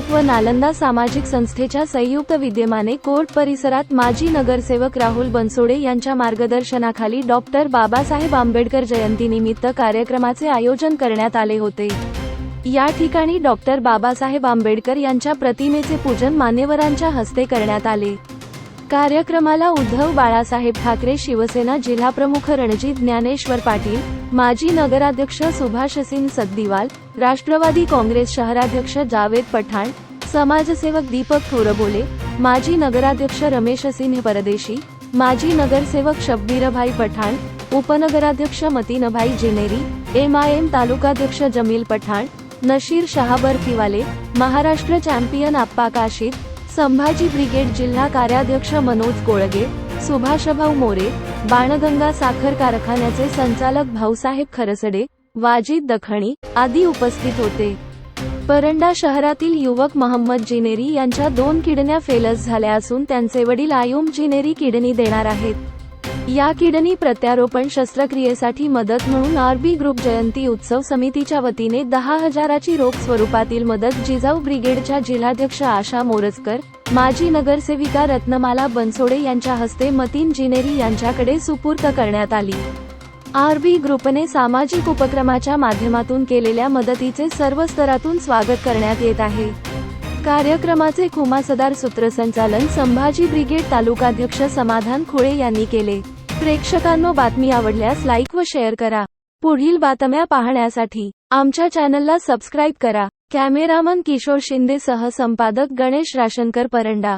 Group व नालंदा सामाजिक संस्थेच्या संयुक्त विद्यमाने कोर्ट परिसरात माजी नगरसेवक राहुल बनसोडे यांच्या मार्गदर्शनाखाली डॉक्टर बाबासाहेब आंबेडकर जयंतीनिमित्त कार्यक्रमाचे आयोजन करण्यात आले होते. या ठिकाणी डॉक्टर बाबासाहेब आंबेडकर यांच्या प्रतिमेचे पूजन मान्यवरांच्या हस्ते करण्यात आले. कार्यक्रमाला उद्धव बाळासाहेब ठाकरे शिवसेना जिल्हाप्रमुख रणजित ज्ञानेश्वर पाटील माजी नगराध्यक्ष सुभाषसिंग सद्दीवाल राष्ट्रवादी काँग्रेस शहराध्यक्ष जावेद पठाण समाजसेवक दीपक थोरबोले माजी नगराध्यक्ष रमेश सिंह परदेशी माजी नगरसेवक शब्बीरभाई पठाण उपनगराध्यक्ष Matinbhai Jineri M I M तालुकाध्यक्ष जमील पठाण नशीर शहाबरतीवाले महाराष्ट्र चॅम्पियन आप्पा काशीद संभाजी ब्रिगेड जिल्हा कार्याध्यक्ष मनोज कोळगे सुभाषभाऊ मोरे बाणगंगा साखर कारखान्याचे संचालक भाऊसाहेब खरसडे वाजिद दखणी आदी उपस्थित होते. परंडा शहरातील युवक महम्मद जिनेरी यांच्या दोन किडन्या फेलस झाल्या असून त्यांचे वडील आयुम जिनेरी किडनी देणार आहेत. या किडनी प्रत्यारोपण शस्त्रक्रियेसाठी मदत म्हणून आरबी ग्रुप जयंती उत्सव समितीच्या वतीने दहा हजाराची रोख स्वरूपातील मदत जिजाऊ ब्रिगेडच्या जिल्हाध्यक्ष आशा मोरजकर माजी नगरसेविका रत्नमाला बनसोडे यांच्या हस्ते मतीन जिनेरी यांच्याकडे सुपूर्त करण्यात आली. आरबी ग्रुपने सामाजिक उपक्रमाच्या माध्यमातून केलेल्या मदतीचे सर्व स्तरातून स्वागत करण्यात येत आहे. कार्यक्रमाचे खुमासदार सूत्रसंचालन संभाजी ब्रिगेड तालुकाध्यक्ष समाधान खुळे यांनी केले. प्रेक्षकांनो बातमी आवडल्यास लाईक व शेअर करा. पुढील बातम्या पाहण्यासाठी आमच्या चॅनलला सबस्क्राईब करा. कॅमेरामन किशोर शिंदे सह संपादक गणेश राशनकर परंडा.